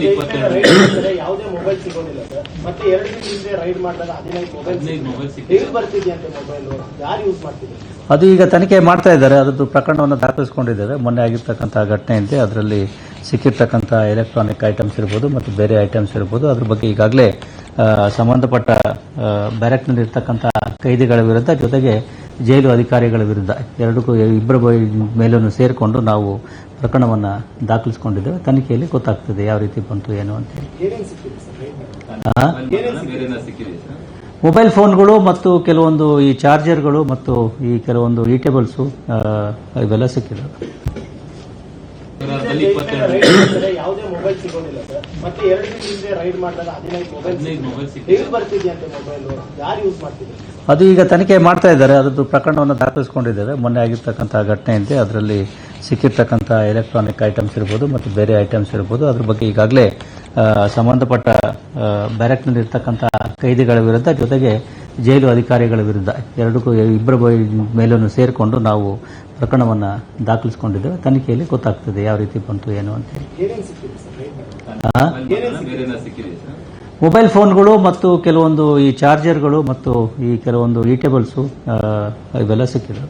ವಾರದಲ್ಲಿ ಇಪ್ಪತ್ತೆರಡು ಯಾವುದೇ ಮೊಬೈಲ್ ಸಿಗೋದಿಲ್ಲ ಸರ್. ಮತ್ತೆ ಎರಡು ದಿನ ಹಿಂದೆ ರೈಡ್ ಮಾಡಿದಾಗ ಹದಿನೈದು ಮೊಬೈಲ್ ಹದಿನೈದು ಮೊಬೈಲ್ ಸಿಕ್ಕಿದೆ. ಹೇಗೆ ಬರ್ತಿದೆಯಂತೆ ಮೊಬೈಲ್ ಯಾರು ಯೂಸ್ ಮಾಡ್ತಿದ್ದಾರೆ ಅದು ಈಗ ತನಿಖೆ ಮಾಡ್ತಾ ಇದ್ದಾರೆ. ಅದರದ್ದು ಪ್ರಕರಣವನ್ನು ದಾಖಲಿಸಿಕೊಂಡಿದ್ದಾರೆ. ಮೊನ್ನೆ ಆಗಿರ್ತಕ್ಕಂಥ ಘಟನೆ ಇದೆ ಅದರಲ್ಲಿ ಸಿಕ್ಕಿರ್ತಕ್ಕಂಥ ಎಲೆಕ್ಟ್ರಾನಿಕ್ ಐಟಮ್ಸ್ ಇರ್ಬೋದು ಮತ್ತು ಬೇರೆ ಐಟಮ್ಸ್ ಇರ್ಬೋದು. ಅದ್ರ ಬಗ್ಗೆ ಈಗಾಗಲೇ ಸಂಬಂಧಪಟ್ಟ ಬ್ಯಾರೆಕ್ನಲ್ಲಿರ್ತಕ್ಕಂಥ ಬ್ಯಾರಕ್ನಲ್ಲಿ ಇರ್ತಕ್ಕಂಥ ಕೈದಿಗಳ ವಿರುದ್ಧ ಜೊತೆಗೆ ಜೈಲು ಅಧಿಕಾರಿಗಳ ವಿರುದ್ಧ ಎರಡಕ್ಕೂ ಇಬ್ಬರ ಮೇಲೂ ಸೇರಿಕೊಂಡು ನಾವು ಪ್ರಕರಣವನ್ನು ದಾಖಲಿಸಿಕೊಂಡಿದ್ದೇವೆ. ತನಿಖೆಯಲ್ಲಿ ಗೊತ್ತಾಗ್ತದೆ ಯಾವ ರೀತಿ ಬಂತು, ಏನು ಅಂತ ಹೇಳಿ. ಮೊಬೈಲ್ ಫೋನ್ಗಳು ಮತ್ತು ಕೆಲವೊಂದು ಈ ಚಾರ್ಜರ್ಗಳು ಮತ್ತು ಈ ಕೆಲವೊಂದು ಈಟೇಬಲ್ಸು ಇವೆಲ್ಲ ಸಿಕ್ಕಿದೆ. ಅದು ಈಗ ತನಿಖೆ ಮಾಡ್ತಾ ಇದ್ದಾರೆ. ಅದರದ್ದು ಪ್ರಕರಣವನ್ನು ದಾಖಲಿಸಿಕೊಂಡಿದ್ದಾರೆ ಮೊನ್ನೆ ಆಗಿರ್ತಕ್ಕಂಥ ಘಟನೆ ಇದೆ. ಅದರಲ್ಲಿ ಸಿಕ್ಕಿರ್ತಕ್ಕಂಥ ಎಲೆಕ್ಟ್ರಾನಿಕ್ ಐಟಮ್ಸ್ ಇರ್ಬೋದು ಮತ್ತು ಬೇರೆ ಐಟಮ್ಸ್ ಇರ್ಬೋದು. ಅದ್ರ ಬಗ್ಗೆ ಈಗಾಗಲೇ ಸಂಬಂಧಪಟ್ಟ ಬ್ಯಾರೆಕ್ನಲ್ಲಿರ್ತಕ್ಕಂಥ ಬ್ಯಾರಕ್ನಲ್ಲಿ ಇರ್ತಕ್ಕಂಥ ಕೈದಿಗಳ ವಿರುದ್ಧ ಜೊತೆಗೆ ಜೈಲು ಅಧಿಕಾರಿಗಳ ವಿರುದ್ಧ ಎರಡಕ್ಕೂ ಇಬ್ಬರ ಮೇಲೂ ಸೇರಿಕೊಂಡು ನಾವು ಪ್ರಕರಣವನ್ನು ದಾಖಲಿಸಿಕೊಂಡಿದ್ದೇವೆ. ತನಿಖೆಯಲ್ಲಿ ಗೊತ್ತಾಗ್ತದೆ ಯಾವ ರೀತಿ ಬಂತು ಏನು ಸರ್? ಮೊಬೈಲ್ ಫೋನ್ಗಳು ಮತ್ತು ಕೆಲವೊಂದು ಈ ಚಾರ್ಜರ್ಗಳು ಮತ್ತು ಈ ಕೆಲವೊಂದು ಈಟೇಬಲ್ಸು ಇವೆಲ್ಲ ಸಿಕ್ಕಿದೆ.